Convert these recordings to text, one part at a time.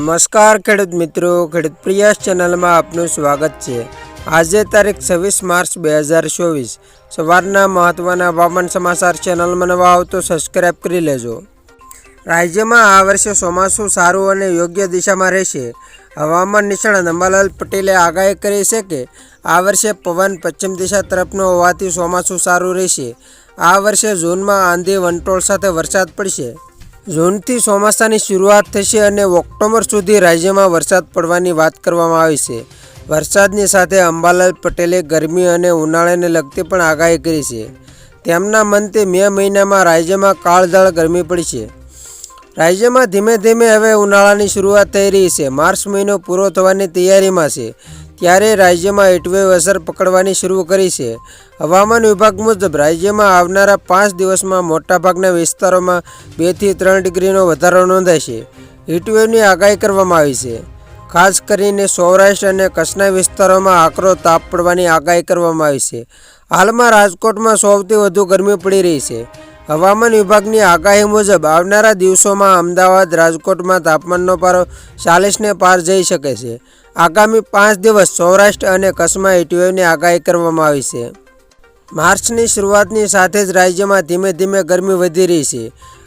નમસ્કાર, ખેડૂત મિત્રો. ખેડૂત પ્રિયાસ ચેનલમાં આપનું સ્વાગત છે. આજે તારીખ છવ્વીસ માર્ચ બે હજાર ચોવીસ. સવારના મહત્ત્વના હવામાન સમાચાર ચેનલમાં નવા આવતો સબસ્ક્રાઈબ કરી લેજો. રાજ્યમાં આ વર્ષે ચોમાસું સારું અને યોગ્ય દિશામાં રહેશે. હવામાન નિષ્ણાત અંબાલાલ પટેલે આગાહી કરી છે કે, આ વર્ષે પવન પશ્ચિમ દિશા તરફનો હોવાથી ચોમાસું સારું રહેશે. આ વર્ષે જૂનમાં આંધી વંટોળ સાથે વરસાદ પડશે. જૂનથી ચોમાસાની શરૂઆત થશે અને ઓક્ટોબર સુધી રાજ્યમાં વરસાદ પડવાની વાત કરવામાં આવી છે. વરસાદની સાથે અંબાલાલ પટેલે ગરમી અને ઉનાળાને લગતી પણ આગાહી કરી છે. તેમના મતે મે મહિનામાં રાજ્યમાં કાળઝાળ ગરમી પડી છે. રાજ્યમાં ધીમે ધીમે હવે ઉનાળાની શરૂઆત થઈ રહી છે. માર્ચ મહિનો પૂરો થવાની તૈયારીમાં છે. ત્યારે રાજ્યમાં હીટવેવ અસર પકડવાની શરૂ કરી છે. હવામાન વિભાગ મુજબ રાજ્યમાં આવનારા પાંચ દિવસમાં મોટાભાગના વિસ્તારોમાં બેથી ત્રણ ડિગ્રીનો વધારો નોંધાશે હીટવેવની આગાહી કરવામાં આવી છે. ખાસ કરીને સૌરાષ્ટ્ર અને કચ્છના વિસ્તારોમાં આકરો તાપ પડવાની આગાહી કરવામાં આવી છે. હાલમાં રાજકોટમાં સૌથી વધુ ગરમી પડી રહી છે. હવામાન વિભાગની આગાહી મુજબ આવનારા દિવસોમાં અમદાવાદ, રાજકોટમાં તાપમાનનો પારો ચાલીસને પાર જઈ શકે છે. આગામી પાંચ દિવસ સૌરાષ્ટ્ર અને કચ્છમાં હીટવેવની આગાહી કરવામાં આવી છે. માર્ચની શરૂઆતની સાથે જ રાજ્યમાં ધીમે ધીમે ગરમી વધી રહી છે.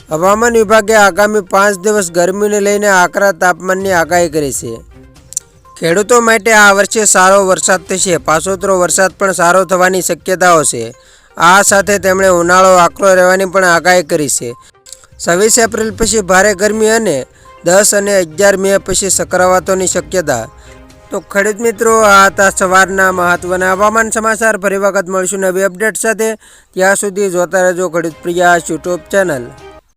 હવામાન વિભાગે આગામી પાંચ દિવસ ગરમીને લઈને આકરા તાપમાનની આગાહી કરી છે. ખેડૂતો માટે આ વર્ષે સારો વરસાદ થશે. પાછોતરો વરસાદ પણ સારો થવાની શક્યતાઓ છે. આ સાથે તેમણે ઉનાળો આકરો રહેવાની પણ આગાહી કરી છે. છવ્વીસ એપ્રિલ પછી ભારે ગરમી અને દસ અને અગિયાર મે પછી સકરાવાતોની શક્યતા. તો ખેડૂત મિત્રો, આ હતા સવારના મહત્વના હવામાન સમાચાર. ફરી વખત મળશું નવી અપડેટ સાથે. ત્યાં સુધી જોતા રહેજો ખેડૂત પ્રિયા યુટ્યુબ ચેનલ.